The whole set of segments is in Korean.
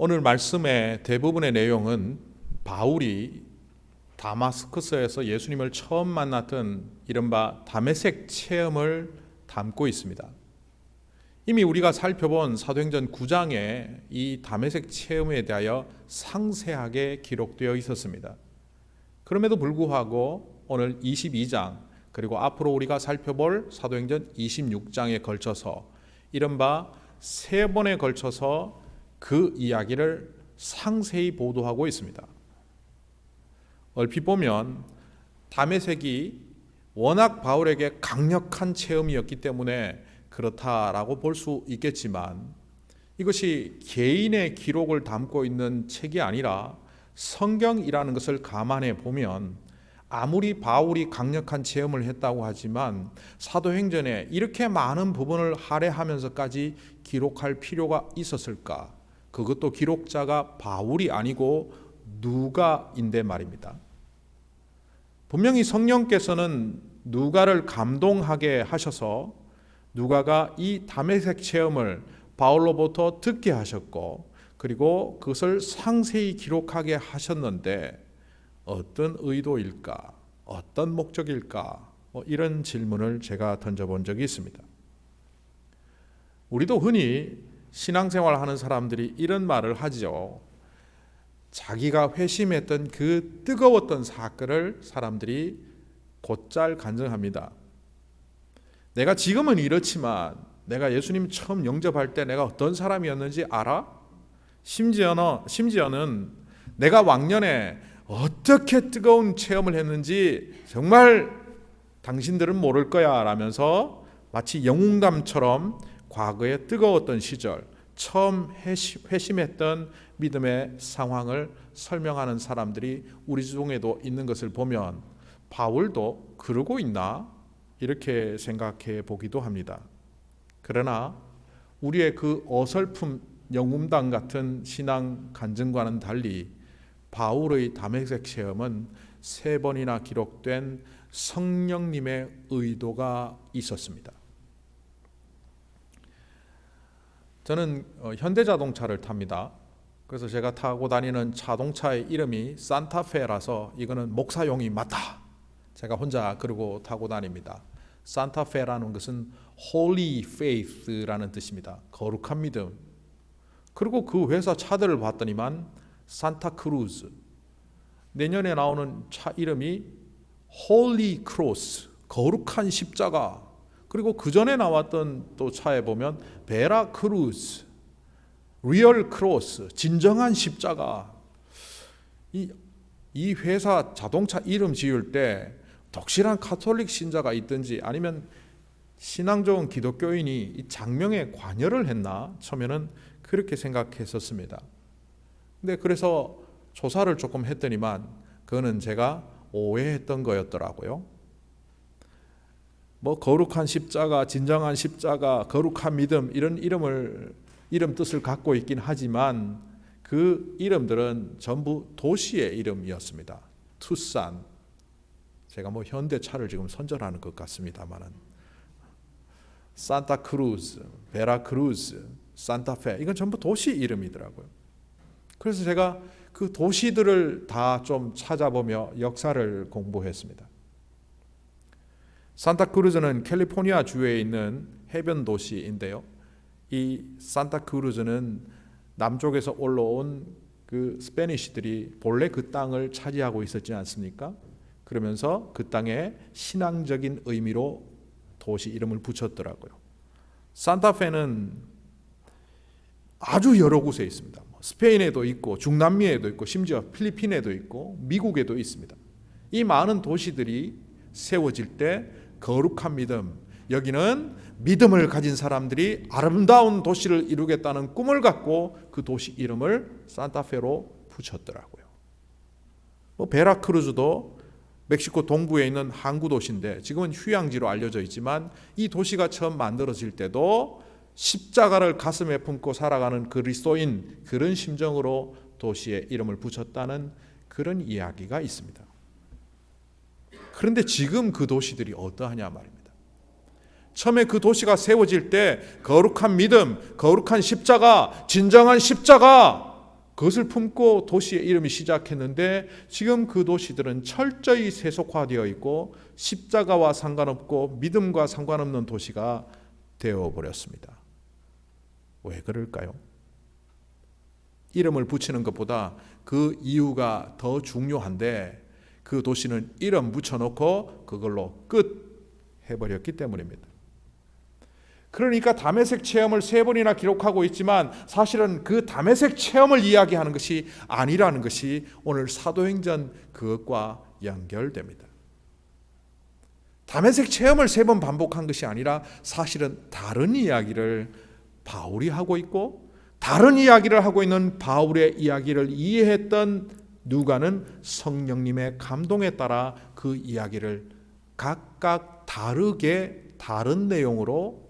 오늘 말씀의 대부분의 내용은 바울이 다마스커스에서 예수님을 처음 만났던 이른바 담에색 체험을 담고 있습니다. 이미 우리가 살펴본 사도행전 9장에 이 담에색 체험에 대하여 상세하게 기록되어 있었습니다. 그럼에도 불구하고 오늘 22장 그리고 앞으로 우리가 살펴볼 사도행전 26장에 걸쳐서 이른바 세 번에 걸쳐서 그 이야기를 상세히 보도하고 있습니다. 얼핏 보면 담에색이 워낙 바울에게 강력한 체험이었기 때문에 그렇다라고 볼 수 있겠지만 이것이 개인의 기록을 담고 있는 책이 아니라 성경이라는 것을 감안해 보면 아무리 바울이 강력한 체험을 했다고 하지만 사도행전에 이렇게 많은 부분을 할애하면서까지 기록할 필요가 있었을까? 그것도 기록자가 바울이 아니고 누가인데 말입니다. 분명히 성령께서는 누가를 감동하게 하셔서 누가가 이 담에색 체험을 바울로부터 듣게 하셨고 그리고 그것을 상세히 기록하게 하셨는데 어떤 의도일까? 어떤 목적일까? 뭐 이런 질문을 제가 던져본 적이 있습니다. 우리도 흔히 신앙생활 하는 사람들이 이런 말을 하죠. 자기가 회심했던 그 뜨거웠던 사건을 사람들이 곧잘 간증합니다. 내가 지금은 이렇지만 내가 예수님 처음 영접할 때 내가 어떤 사람이었는지 알아? 심지어는 심지어는 내가 왕년에 어떻게 뜨거운 체험을 했는지 정말 당신들은 모를 거야 라면서 마치 영웅담처럼 과거에 뜨거웠던 시절 처음 회심했던 믿음의 상황을 설명하는 사람들이 우리 중에도 있는 것을 보면 바울도 그러고 있나 이렇게 생각해 보기도 합니다. 그러나 우리의 그 어설픔 영웅당 같은 신앙 간증과는 달리 바울의 담에색 체험은 세 번이나 기록된 성령님의 의도가 있었습니다. 저는 어, 현대자동차를 탑니다. 그래서 제가 타고 다니는 자동차의 이름이 산타페라서 이거는 목사용이 맞다. 제가 혼자 그러고 타고 다닙니다. 산타페라는 것은 Holy Faith라는 뜻입니다. 거룩한 믿음. 그리고 그 회사 차들을 봤더니만 산타크루즈. 내년에 나오는 차 이름이 Holy Cross, 거룩한 십자가. 그리고 그 전에 나왔던 또 차에 보면 베라 크루즈, 리얼 크로스, 진정한 십자가. 이, 이 회사 자동차 이름 지을 때 독실한 카톨릭 신자가 있든지 아니면 신앙 좋은 기독교인이 이 장명에 관여를 했나 처음에는 그렇게 생각했었습니다. 근데 그래서 조사를 조금 했더니만 그거는 제가 오해했던 거였더라고요. 뭐 거룩한 십자가, 진정한 십자가, 거룩한 믿음 이런 이름을 이름 뜻을 갖고 있긴 하지만 그 이름들은 전부 도시의 이름이었습니다. 투산. 제가 뭐 현대차를 지금 선전하는 것 같습니다만은 산타크루즈, 베라크루즈, 산타페 이건 전부 도시 이름이더라고요. 그래서 제가 그 도시들을 다 좀 찾아보며 역사를 공부했습니다. 산타크루즈는 캘리포니아 주에 있는 해변 도시인데요. 이 산타크루즈는 남쪽에서 올라온 그 스페니시들이 본래 그 땅을 차지하고 있었지 않습니까? 그러면서 그 땅에 신앙적인 의미로 도시 이름을 붙였더라고요. 산타페는 아주 여러 곳에 있습니다. 뭐 스페인에도 있고 중남미에도 있고 심지어 필리핀에도 있고 미국에도 있습니다. 이 많은 도시들이 세워질 때 거룩한 믿음, 여기는 믿음을 가진 사람들이 아름다운 도시를 이루겠다는 꿈을 갖고 그 도시 이름을 산타페로 붙였더라고요. 뭐 베라크루즈도 멕시코 동부에 있는 항구 도시인데 지금은 휴양지로 알려져 있지만 이 도시가 처음 만들어질 때도 십자가를 가슴에 품고 살아가는 그리스도인 그런 심정으로 도시의 이름을 붙였다는 그런 이야기가 있습니다. 그런데 지금 그 도시들이 어떠하냐 말입니다. 처음에 그 도시가 세워질 때 거룩한 믿음, 거룩한 십자가, 진정한 십자가 그것을 품고 도시의 이름이 시작했는데 지금 그 도시들은 철저히 세속화되어 있고 십자가와 상관없고 믿음과 상관없는 도시가 되어 버렸습니다. 왜 그럴까요? 이름을 붙이는 것보다 그 이유가 더 중요한데 그 도시는 이름 붙여놓고 그걸로 끝 해버렸기 때문입니다. 그러니까 담에색 체험을 세 번이나 기록하고 있지만 사실은 그 담에색 체험을 이야기하는 것이 아니라는 것이 오늘 사도행전 그것과 연결됩니다. 담에색 체험을 세 번 반복한 것이 아니라 사실은 다른 이야기를 바울이 하고 있고 다른 이야기를 하고 있는 바울의 이야기를 이해했던 누가는 성령님의 감동에 따라 그 이야기를 각각 다르게 다른 내용으로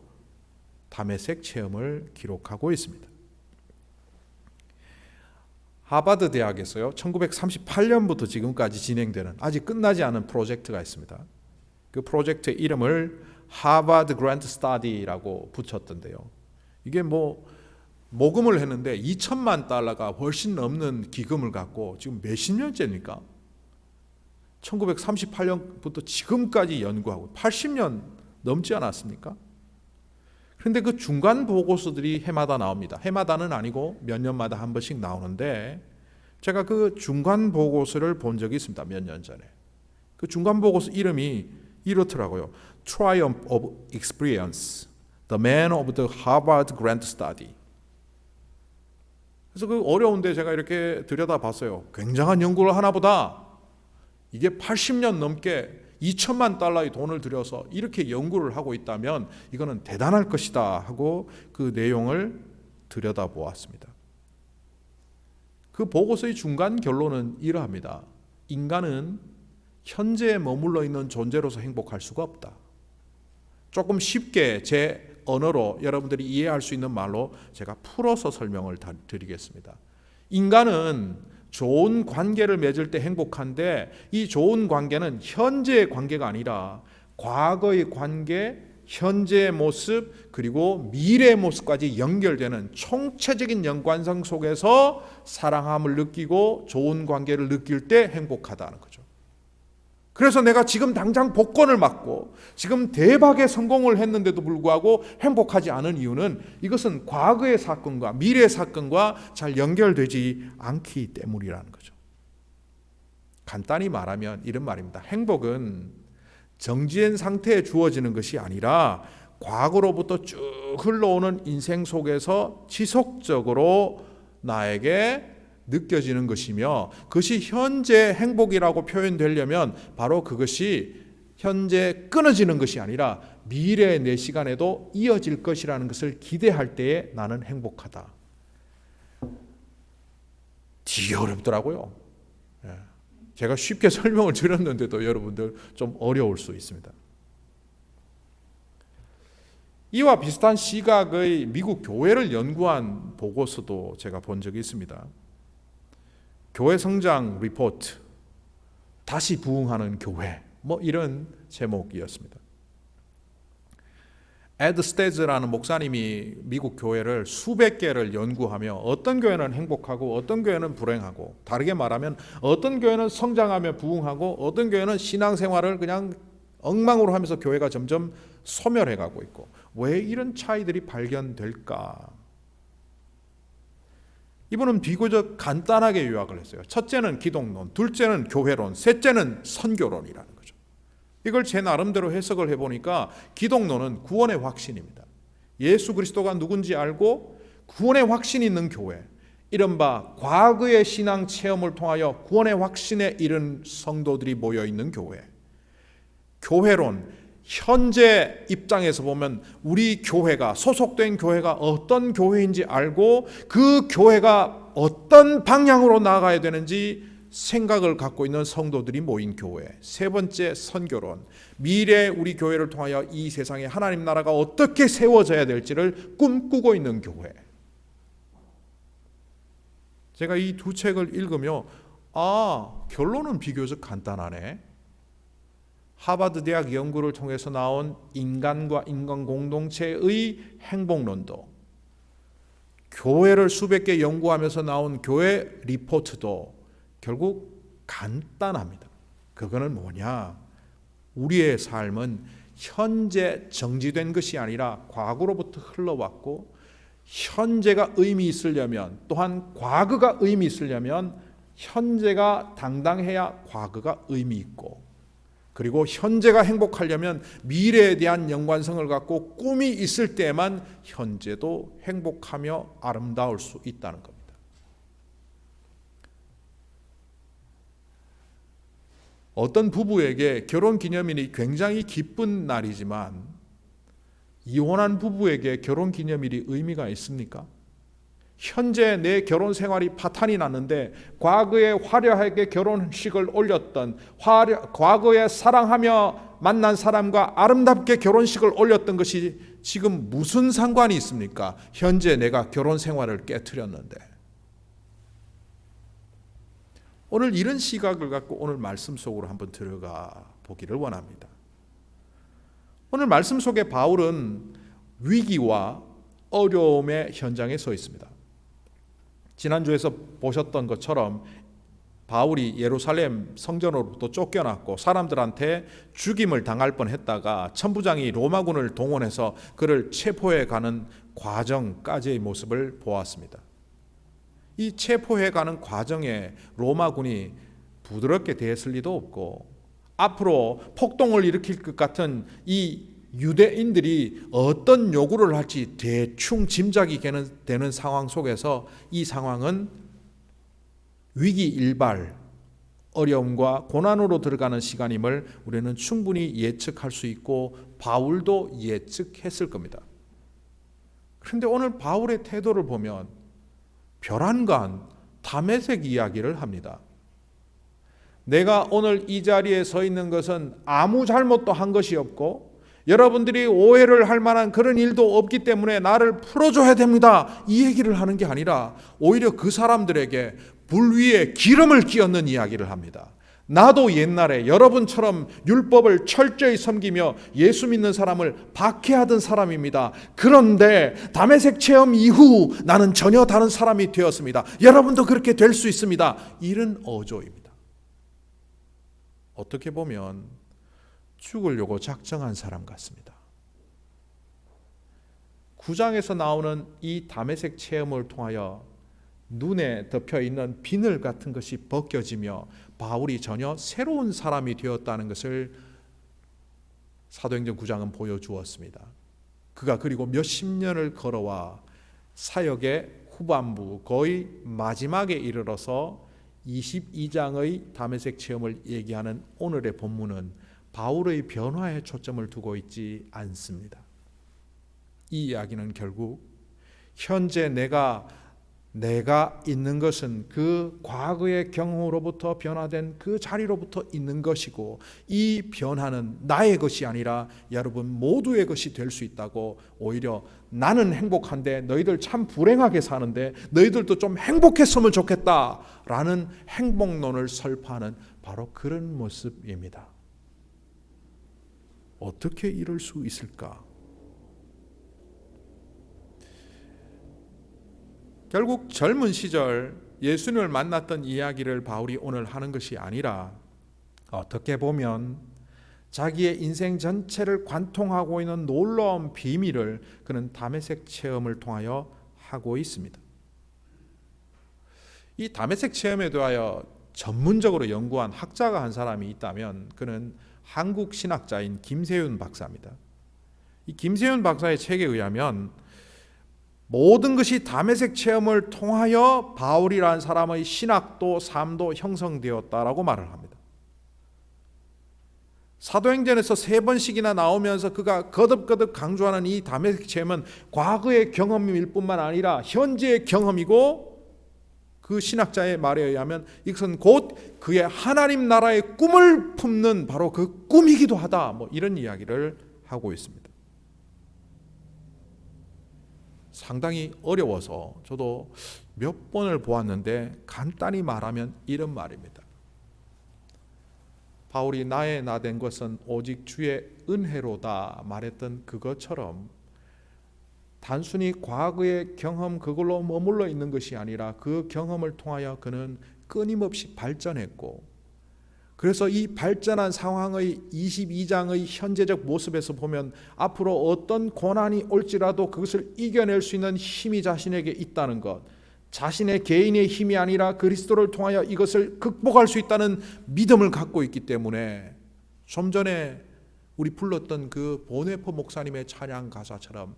담에색 체험을 기록하고 있습니다. 하버드 대학에서요. 1938년부터 지금까지 진행되는 아직 끝나지 않은 프로젝트가 있습니다. 그 프로젝트의 이름을 하버드 그랜트 스타디라고 붙였던데요. 이게 뭐 모금을 했는데 2천만 달러가 훨씬 넘는 기금을 갖고 지금 몇십 년째입니까? 1938년부터 지금까지 연구하고 80년 넘지 않았습니까? 그런데 그 중간 보고서들이 해마다 나옵니다. 해마다는 아니고 몇 년마다 한 번씩 나오는데 제가 그 중간 보고서를 본 적이 있습니다. 몇 년 전에. 그 중간 보고서 이름이 이렇더라고요. Triumph of Experience. The Man of the Harvard Grant Study. 그래서 그 어려운데 제가 이렇게 들여다봤어요. 굉장한 연구를 하나보다 이게 80년 넘게 2천만 달러의 돈을 들여서 이렇게 연구를 하고 있다면 이거는 대단할 것이다 하고 그 내용을 들여다보았습니다. 그 보고서의 중간 결론은 이러합니다. 인간은 현재에 머물러 있는 존재로서 행복할 수가 없다. 조금 쉽게 제 언어로 여러분들이 이해할 수 있는 말로 제가 풀어서 설명을 드리겠습니다. 인간은 좋은 관계를 맺을 때 행복한데 이 좋은 관계는 현재의 관계가 아니라 과거의 관계, 현재의 모습 그리고 미래의 모습까지 연결되는 총체적인 연관성 속에서 사랑함을 느끼고 좋은 관계를 느낄 때 행복하다는 거죠. 그래서 내가 지금 당장 복권을 맞고 지금 대박의 성공을 했는데도 불구하고 행복하지 않은 이유는 이것은 과거의 사건과 미래의 사건과 잘 연결되지 않기 때문이라는 거죠. 간단히 말하면 이런 말입니다. 행복은 정지된 상태에 주어지는 것이 아니라 과거로부터 쭉 흘러오는 인생 속에서 지속적으로 나에게 느껴지는 것이며 그것이 현재 행복이라고 표현되려면 바로 그것이 현재 끊어지는 것이 아니라 미래의 내 시간에도 이어질 것이라는 것을 기대할 때에 나는 행복하다. 되게 어렵더라고요. 예. 제가 쉽게 설명을 드렸는데도 여러분들 좀 어려울 수 있습니다. 이와 비슷한 시각의 미국 교회를 연구한 보고서도 제가 본 적이 있습니다. 교회 성장 리포트 다시 부흥하는 교회 뭐 이런 제목이었습니다. 에드 스테즈라는 목사님이 미국 교회를 수백 개를 연구하며 어떤 교회는 행복하고 어떤 교회는 불행하고 다르게 말하면 어떤 교회는 성장하며 부흥하고 어떤 교회는 신앙생활을 그냥 엉망으로 하면서 교회가 점점 소멸해 가고 있고 왜 이런 차이들이 발견될까? 이분은 비교적 간단하게 요약을 했어요. 첫째는 기독론, 둘째는 교회론, 셋째는 선교론이라는 거죠. 이걸 제 나름대로 해석을 해보니까 기독론은 구원의 확신입니다. 예수 그리스도가 누군지 알고 구원의 확신이 있는 교회, 이른바 과거의 신앙 체험을 통하여 구원의 확신에 이른 성도들이 모여 있는 교회. 교회론, 현재 입장에서 보면 우리 교회가 소속된 교회가 어떤 교회인지 알고 그 교회가 어떤 방향으로 나가야 되는지 생각을 갖고 있는 성도들이 모인 교회. 세 번째 선교론. 미래 우리 교회를 통하여 이 세상에 하나님 나라가 어떻게 세워져야 될지를 꿈꾸고 있는 교회. 제가 이 두 책을 읽으며 아, 결론은 비교적 간단하네. 하버드 대학 연구를 통해서 나온 인간과 인간 공동체의 행복론도 교회를 수백 개 연구하면서 나온 교회 리포트도 결국 간단합니다. 그거는 뭐냐? 우리의 삶은 현재 정지된 것이 아니라 과거로부터 흘러왔고 현재가 의미 있으려면 또한 과거가 의미 있으려면 현재가 당당해야 과거가 의미 있고 그리고 현재가 행복하려면 미래에 대한 연관성을 갖고 꿈이 있을 때만 현재도 행복하며 아름다울 수 있다는 겁니다. 어떤 부부에게 결혼 기념일이 굉장히 기쁜 날이지만 이혼한 부부에게 결혼 기념일이 의미가 있습니까? 현재 내 결혼 생활이 파탄이 났는데 과거에 화려하게 결혼식을 올렸던 화려, 과거에 사랑하며 만난 사람과 아름답게 결혼식을 올렸던 것이 지금 무슨 상관이 있습니까? 현재 내가 결혼 생활을 깨뜨렸는데 오늘 이런 시각을 갖고 오늘 말씀 속으로 한번 들어가 보기를 원합니다. 오늘 말씀 속에 바울은 위기와 어려움의 현장에 서 있습니다. 지난주에서 보셨던 것처럼 바울이 예루살렘 성전으로부터 쫓겨났고 사람들한테 죽임을 당할 뻔했다가 천부장이 로마군을 동원해서 그를 체포해 가는 과정까지의 모습을 보았습니다. 이 체포해 가는 과정에 로마군이 부드럽게 대했을 리도 없고 앞으로 폭동을 일으킬 것 같은 이 유대인들이 어떤 요구를 할지 대충 짐작이 되는 상황 속에서 이 상황은 위기 일발 어려움과 고난으로 들어가는 시간임을 우리는 충분히 예측할 수 있고 바울도 예측했을 겁니다. 그런데 오늘 바울의 태도를 보면 벼란간 담에색 이야기를 합니다. 내가 오늘 이 자리에 서 있는 것은 아무 잘못도 한 것이 없고 여러분들이 오해를 할 만한 그런 일도 없기 때문에 나를 풀어줘야 됩니다. 이 얘기를 하는 게 아니라 오히려 그 사람들에게 불 위에 기름을 끼얹는 이야기를 합니다. 나도 옛날에 여러분처럼 율법을 철저히 섬기며 예수 믿는 사람을 박해하던 사람입니다. 그런데 담에색 체험 이후 나는 전혀 다른 사람이 되었습니다. 여러분도 그렇게 될 수 있습니다. 이런 어조입니다. 어떻게 보면 죽으려고 작정한 사람 같습니다. 구장에서 나오는 이 담에색 체험을 통하여 눈에 덮여 있는 비늘 같은 것이 벗겨지며 바울이 전혀 새로운 사람이 되었다는 것을 사도행전 9장은 보여주었습니다. 그가 그리고 몇십 년을 걸어와 사역의 후반부 거의 마지막에 이르러서 22장의 담에색 체험을 얘기하는 오늘의 본문은 바울의 변화에 초점을 두고 있지 않습니다. 이 이야기는 결국 현재 내가 내가 있는 것은 그 과거의 경험으로부터 변화된 그 자리로부터 있는 것이고 이 변화는 나의 것이 아니라 여러분 모두의 것이 될 수 있다고 오히려 나는 행복한데 너희들 참 불행하게 사는데 너희들도 좀 행복했으면 좋겠다라는 행복론을 설파하는 바로 그런 모습입니다. 어떻게 이럴 수 있을까? 결국 젊은 시절 예수님을 만났던 이야기를 바울이 오늘 하는 것이 아니라 어떻게 보면 자기의 인생 전체를 관통하고 있는 놀라운 비밀을 그는 담에색 체험을 통하여 하고 있습니다. 이 담에색 체험에 대하여 전문적으로 연구한 학자가 한 사람이 있다면 그는 한국 신학자인 김세윤 박사입니다. 이 김세윤 박사의 책에 의하면 모든 것이 담에색 체험을 통하여 바울이라는 사람의 신학도 삶도 형성되었다라고 말을 합니다. 사도행전에서 세 번씩이나 나오면서 그가 거듭거듭 강조하는 이 담에색 체험은 과거의 경험일 뿐만 아니라 현재의 경험이고 그 신학자의 말에 의하면 이것은 곧 그의 하나님 나라의 꿈을 품는 바로 그 꿈이기도 하다. 뭐 이런 이야기를 하고 있습니다. 상당히 어려워서 저도 몇 번을 보았는데 간단히 말하면 이런 말입니다. 바울이 나의 나 된 것은 오직 주의 은혜로다 말했던 그것처럼 단순히 과거의 경험 그걸로 머물러 있는 것이 아니라 그 경험을 통하여 그는 끊임없이 발전했고 그래서 이 발전한 상황의 22장의 현재적 모습에서 보면 앞으로 어떤 고난이 올지라도 그것을 이겨낼 수 있는 힘이 자신에게 있다는 것 자신의 개인의 힘이 아니라 그리스도를 통하여 이것을 극복할 수 있다는 믿음을 갖고 있기 때문에 좀 전에 우리 불렀던 그 보네포 목사님의 찬양 가사처럼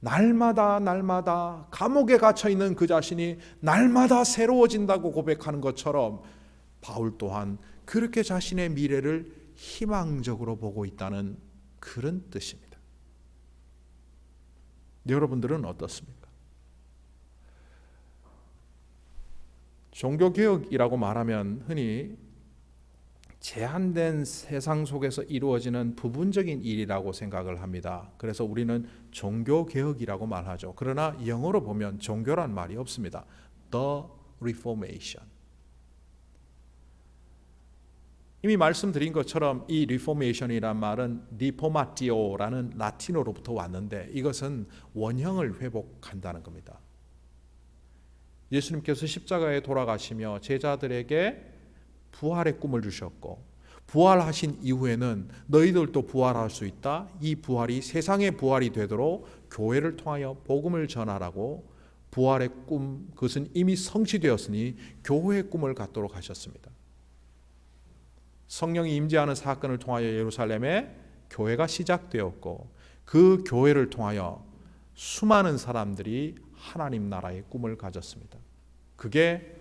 날마다 날마다 감옥에 갇혀 있는 그 자신이 날마다 새로워진다고 고백하는 것처럼 바울 또한 그렇게 자신의 미래를 희망적으로 보고 있다는 그런 뜻입니다. 여러분들은 어떻습니까? 종교개혁이라고 말하면 흔히 제한된 세상 속에서 이루어지는 부분적인 일이라고 생각을 합니다. 그래서 우리는 종교 개혁이라고 말하죠. 그러나 영어로 보면 종교란 말이 없습니다. The Reformation. 이미 말씀드린 것처럼 이 리포메이션이란 말은 리포마티오라는 라틴어로부터 왔는데 이것은 원형을 회복한다는 겁니다. 예수님께서 십자가에 돌아가시며 제자들에게 부활의 꿈을 주셨고 부활하신 이후에는 너희들도 부활할 수 있다. 이 부활이 세상의 부활이 되도록 교회를 통하여 복음을 전하라고 부활의 꿈 그것은 이미 성취되었으니 교회의 꿈을 갖도록 하셨습니다. 성령이 임재하는 사건을 통하여 예루살렘에 교회가 시작되었고 그 교회를 통하여 수많은 사람들이 하나님 나라의 꿈을 가졌습니다. 그게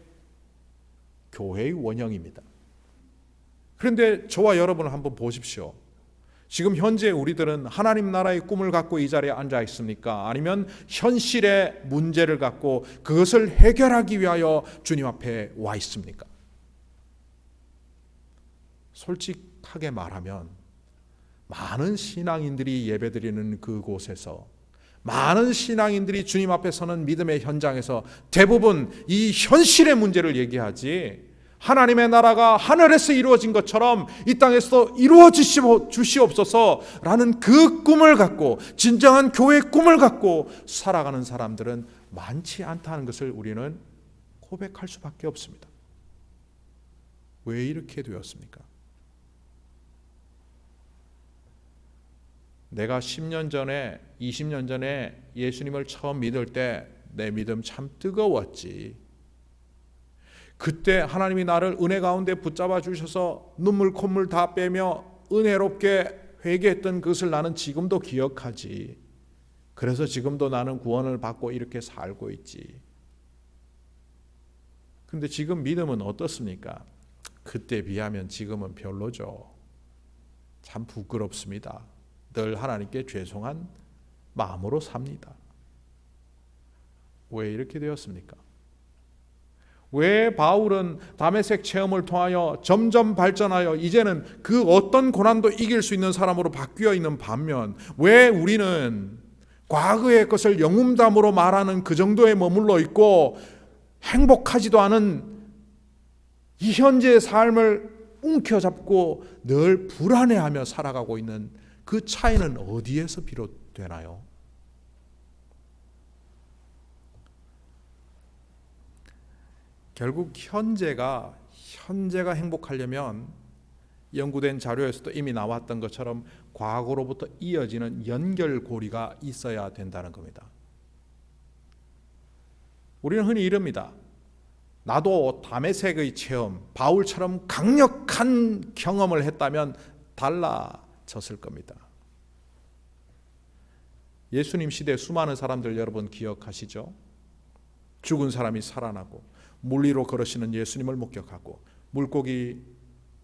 교회의 원형입니다. 그런데 저와 여러분을 한번 보십시오. 지금 현재 우리들은 하나님 나라의 꿈을 갖고 이 자리에 앉아 있습니까? 아니면 현실의 문제를 갖고 그것을 해결하기 위하여 주님 앞에 와 있습니까? 솔직하게 말하면 많은 신앙인들이 예배드리는 그곳에서 많은 신앙인들이 주님 앞에 서는 믿음의 현장에서 대부분 이 현실의 문제를 얘기하지 하나님의 나라가 하늘에서 이루어진 것처럼 이 땅에서 이루어지시옵소서라는 그 꿈을 갖고 진정한 교회의 꿈을 갖고 살아가는 사람들은 많지 않다는 것을 우리는 고백할 수밖에 없습니다. 왜 이렇게 되었습니까? 내가 10년 전에 20년 전에 예수님을 처음 믿을 때 내 믿음 참 뜨거웠지. 그때 하나님이 나를 은혜 가운데 붙잡아 주셔서 눈물 콧물 다 빼며 은혜롭게 회개했던 그것을 나는 지금도 기억하지. 그래서 지금도 나는 구원을 받고 이렇게 살고 있지. 근데 지금 믿음은 어떻습니까? 그때 비하면 지금은 별로죠. 참 부끄럽습니다. 늘 하나님께 죄송한 마음으로 삽니다. 왜 이렇게 되었습니까? 왜 바울은 담에색 체험을 통하여 점점 발전하여 이제는 그 어떤 고난도 이길 수 있는 사람으로 바뀌어 있는 반면 왜 우리는 과거의 것을 영웅담으로 말하는 그 정도에 머물러 있고 행복하지도 않은 이 현재의 삶을 움켜잡고 늘 불안해하며 살아가고 있는 그 차이는 어디에서 비롯되나요? 결국 현재가 현재가 행복하려면 연구된 자료에서도 이미 나왔던 것처럼 과거로부터 이어지는 연결고리가 있어야 된다는 겁니다. 우리는 흔히 이럽니다. 나도 담에색의 체험, 바울처럼 강력한 경험을 했다면 달라 졌을 겁니다. 예수님 시대 수많은 사람들 여러분 기억하시죠? 죽은 사람이 살아나고 물 위로 걸으시는 예수님을 목격하고 물고기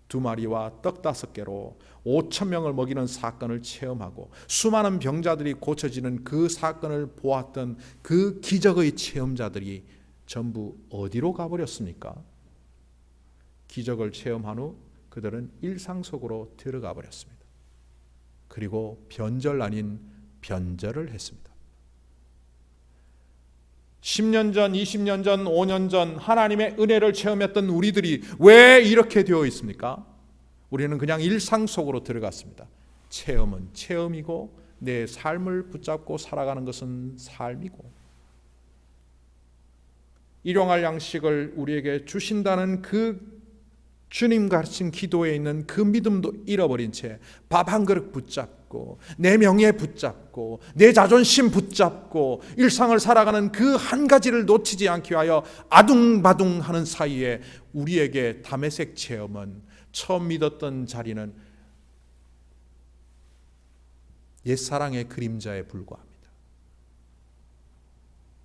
두 마리와 떡 다섯 개로 5천 명을 먹이는 사건을 체험하고 수많은 병자들이 고쳐지는 그 사건을 보았던 그 기적의 체험자들이 전부 어디로 가버렸습니까? 기적을 체험한 후 그들은 일상 속으로 들어가 버렸습니다. 그리고 변절 아닌 변절을 했습니다. 10년 전, 20년 전, 5년 전 하나님의 은혜를 체험했던 우리들이 왜 이렇게 되어 있습니까? 우리는 그냥 일상 속으로 들어갔습니다. 체험은 체험이고 내 삶을 붙잡고 살아가는 것은 삶이고 일용할 양식을 우리에게 주신다는 그 주님 가르친 기도에 있는 그 믿음도 잃어버린 채 밥 한 그릇 붙잡고 내 명예 붙잡고 내 자존심 붙잡고 일상을 살아가는 그 한 가지를 놓치지 않기 위하여 아둥바둥하는 사이에 우리에게 담에색 체험은 처음 믿었던 자리는 옛사랑의 그림자에 불과합니다.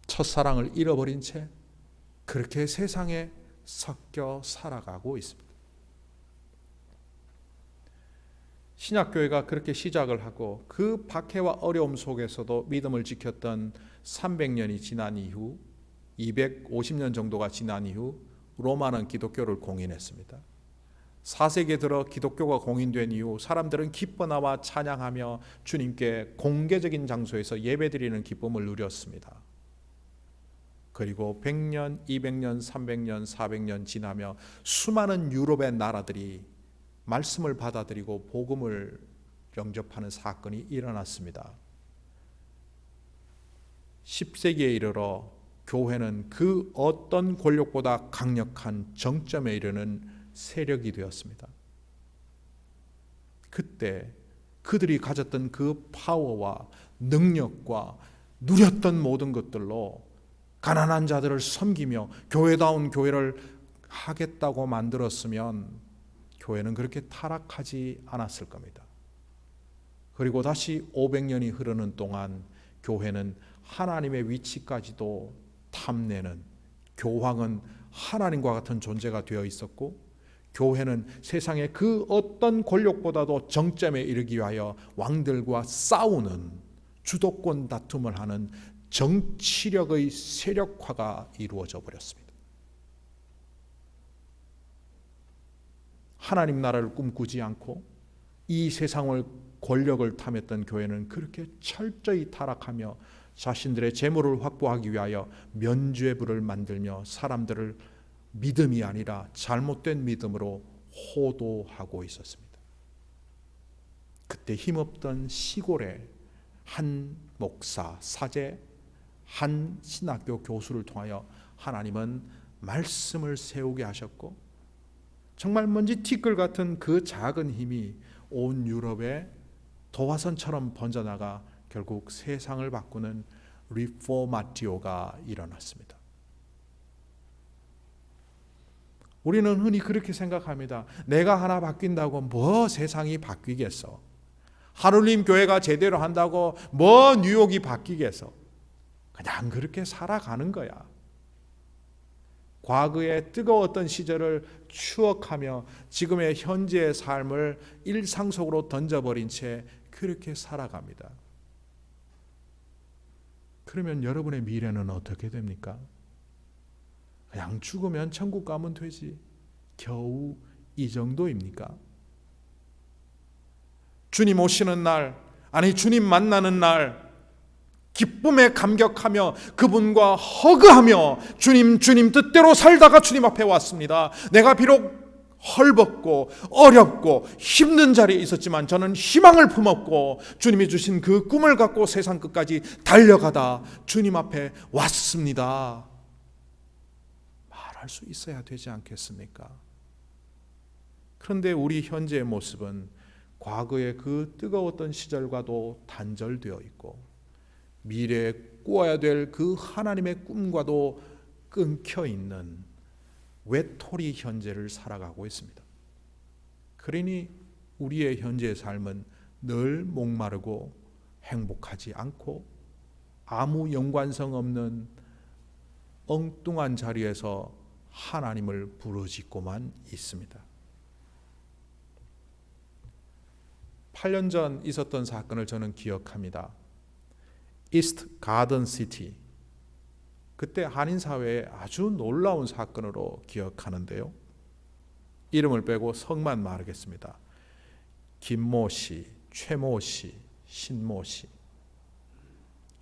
첫사랑을 잃어버린 채 그렇게 세상에 섞여 살아가고 있습니다. 신약교회가 그렇게 시작을 하고 그 박해와 어려움 속에서도 믿음을 지켰던 300년이 지난 이후 250년 정도가 지난 이후 로마는 기독교를 공인했습니다. 4세기에 들어 기독교가 공인된 이후 사람들은 기뻐 나와 찬양하며 주님께 공개적인 장소에서 예배드리는 기쁨을 누렸습니다. 그리고 100년, 200년, 300년, 400년 지나며 수많은 유럽의 나라들이 말씀을 받아들이고 복음을 영접하는 사건이 일어났습니다. 10세기에 이르러 교회는 그 어떤 권력보다 강력한 정점에 이르는 세력이 되었습니다. 그때 그들이 가졌던 그 파워와 능력과 누렸던 모든 것들로 가난한 자들을 섬기며 교회다운 교회를 하겠다고 만들었으면 교회는 그렇게 타락하지 않았을 겁니다. 그리고 다시 500년이 흐르는 동안 교회는 하나님의 위치까지도 탐내는 교황은 하나님과 같은 존재가 되어 있었고 교회는 세상의 그 어떤 권력보다도 정점에 이르기 위하여 왕들과 싸우는 주도권 다툼을 하는 정치력의 세력화가 이루어져 버렸습니다. 하나님 나라를 꿈꾸지 않고 이 세상을 권력을 탐했던 교회는 그렇게 철저히 타락하며 자신들의 재물을 확보하기 위하여 면죄부를 만들며 사람들을 믿음이 아니라 잘못된 믿음으로 호도하고 있었습니다. 그때 힘없던 시골의 한 목사, 사제, 한 신학교 교수를 통하여 하나님은 말씀을 세우게 하셨고 정말 먼지 티끌 같은 그 작은 힘이 온 유럽에 도화선처럼 번져나가 결국 세상을 바꾸는 리포마티오가 일어났습니다. 우리는 흔히 그렇게 생각합니다. 내가 하나 바뀐다고 뭐 세상이 바뀌겠어? 하늘님 교회가 제대로 한다고 뭐 뉴욕이 바뀌겠어? 그냥 그렇게 살아가는 거야. 과거의 뜨거웠던 시절을 추억하며 지금의 현재의 삶을 일상 속으로 던져버린 채 그렇게 살아갑니다. 그러면 여러분의 미래는 어떻게 됩니까? 그냥 죽으면 천국 가면 되지. 겨우 이 정도입니까? 주님 오시는 날, 아니 주님 만나는 날, 기쁨에 감격하며 그분과 허그하며 주님 주님 뜻대로 살다가 주님 앞에 왔습니다. 내가 비록 헐벗고 어렵고 힘든 자리에 있었지만 저는 희망을 품었고 주님이 주신 그 꿈을 갖고 세상 끝까지 달려가다 주님 앞에 왔습니다. 말할 수 있어야 되지 않겠습니까? 그런데 우리 현재의 모습은 과거의 그 뜨거웠던 시절과도 단절되어 있고 미래에 꾸어야 될 그 하나님의 꿈과도 끊겨 있는 외톨이 현재를 살아가고 있습니다. 그러니 우리의 현재의 삶은 늘 목마르고 행복하지 않고 아무 연관성 없는 엉뚱한 자리에서 하나님을 부르짖고만 있습니다. 8년 전 있었던 사건을 저는 기억합니다. 이스트 가든 시티. 그때 한인 사회에 아주 놀라운 사건으로 기억하는데요. 이름을 빼고 성만 말하겠습니다. 김모 씨, 최모 씨, 신모 씨.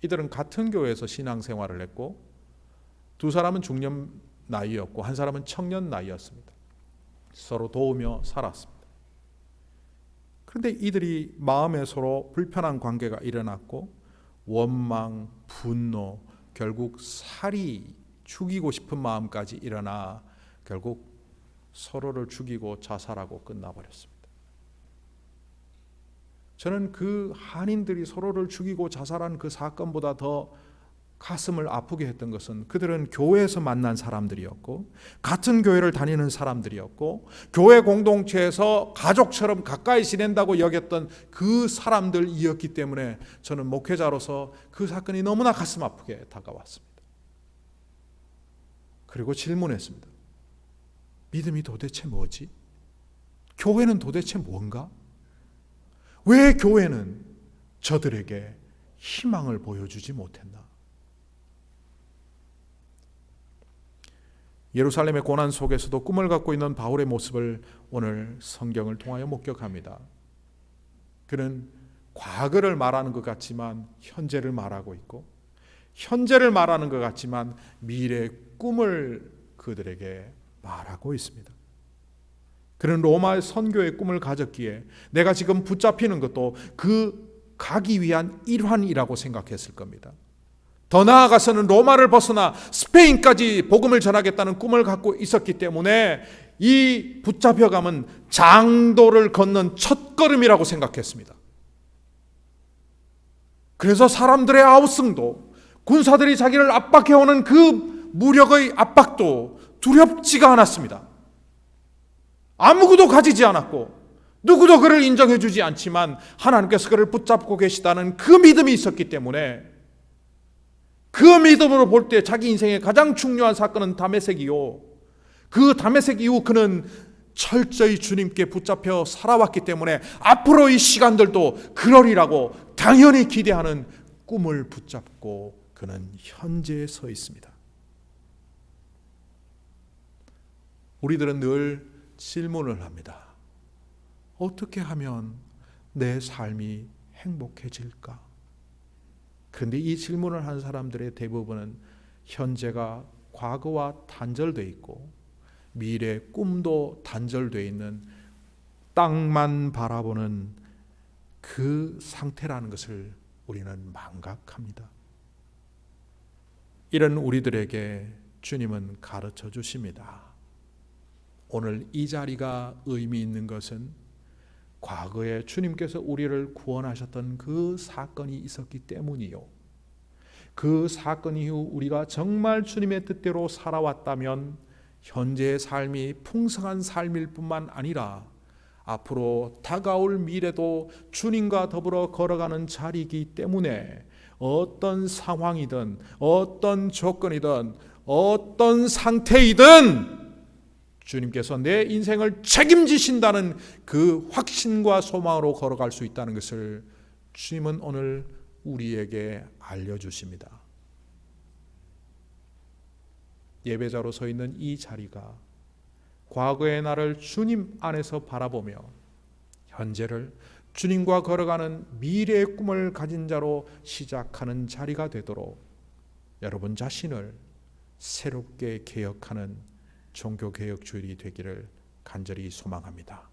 이들은 같은 교회에서 신앙생활을 했고 두 사람은 중년 나이였고 한 사람은 청년 나이였습니다. 서로 도우며 살았습니다. 근데 이들이 마음에 서로 불편한 관계가 일어났고 원망, 분노, 결국 살이 죽이고 싶은 마음까지 일어나 결국 서로를 죽이고 자살하고 끝나버렸습니다. 저는 그 한인들이 서로를 죽이고 자살한 그 사건보다 더 가슴을 아프게 했던 것은 그들은 교회에서 만난 사람들이었고 같은 교회를 다니는 사람들이었고 교회 공동체에서 가족처럼 가까이 지낸다고 여겼던 그 사람들이었기 때문에 저는 목회자로서 그 사건이 너무나 가슴 아프게 다가왔습니다. 그리고 질문했습니다. 믿음이 도대체 뭐지? 교회는 도대체 뭔가? 왜 교회는 저들에게 희망을 보여주지 못했나? 예루살렘의 고난 속에서도 꿈을 갖고 있는 바울의 모습을 오늘 성경을 통하여 목격합니다. 그는 과거를 말하는 것 같지만 현재를 말하고 있고 현재를 말하는 것 같지만 미래의 꿈을 그들에게 말하고 있습니다. 그는 로마의 선교의 꿈을 가졌기에 내가 지금 붙잡히는 것도 그 가기 위한 일환이라고 생각했을 겁니다. 더 나아가서는 로마를 벗어나 스페인까지 복음을 전하겠다는 꿈을 갖고 있었기 때문에 이 붙잡혀감은 장도를 걷는 첫걸음이라고 생각했습니다. 그래서 사람들의 아우성도 군사들이 자기를 압박해오는 그 무력의 압박도 두렵지가 않았습니다. 아무것도 가지지 않았고 누구도 그를 인정해주지 않지만 하나님께서 그를 붙잡고 계시다는 그 믿음이 있었기 때문에 그 믿음으로 볼 때 자기 인생의 가장 중요한 사건은 다메섹이요. 그 다메섹 이후 그는 철저히 주님께 붙잡혀 살아왔기 때문에 앞으로 이 시간들도 그러리라고 당연히 기대하는 꿈을 붙잡고 그는 현재에 서 있습니다. 우리들은 늘 질문을 합니다. 어떻게 하면 내 삶이 행복해질까? 그런데 이 질문을 한 사람들의 대부분은 현재가 과거와 단절돼 있고 미래 꿈도 단절돼 있는 땅만 바라보는 그 상태라는 것을 우리는 망각합니다. 이런 우리들에게 주님은 가르쳐 주십니다. 오늘 이 자리가 의미 있는 것은 과거에 주님께서 우리를 구원하셨던 그 사건이 있었기 때문이요. 그 사건 이후 우리가 정말 주님의 뜻대로 살아왔다면 현재의 삶이 풍성한 삶일 뿐만 아니라 앞으로 다가올 미래도 주님과 더불어 걸어가는 자리이기 때문에 어떤 상황이든 어떤 조건이든 어떤 상태이든 주님께서 내 인생을 책임지신다는 그 확신과 소망으로 걸어갈 수 있다는 것을 주님은 오늘 우리에게 알려주십니다. 예배자로 서 있는 이 자리가 과거의 나를 주님 안에서 바라보며 현재를 주님과 걸어가는 미래의 꿈을 가진 자로 시작하는 자리가 되도록 여러분 자신을 새롭게 개혁하는 종교개혁주일이 되기를 간절히 소망합니다.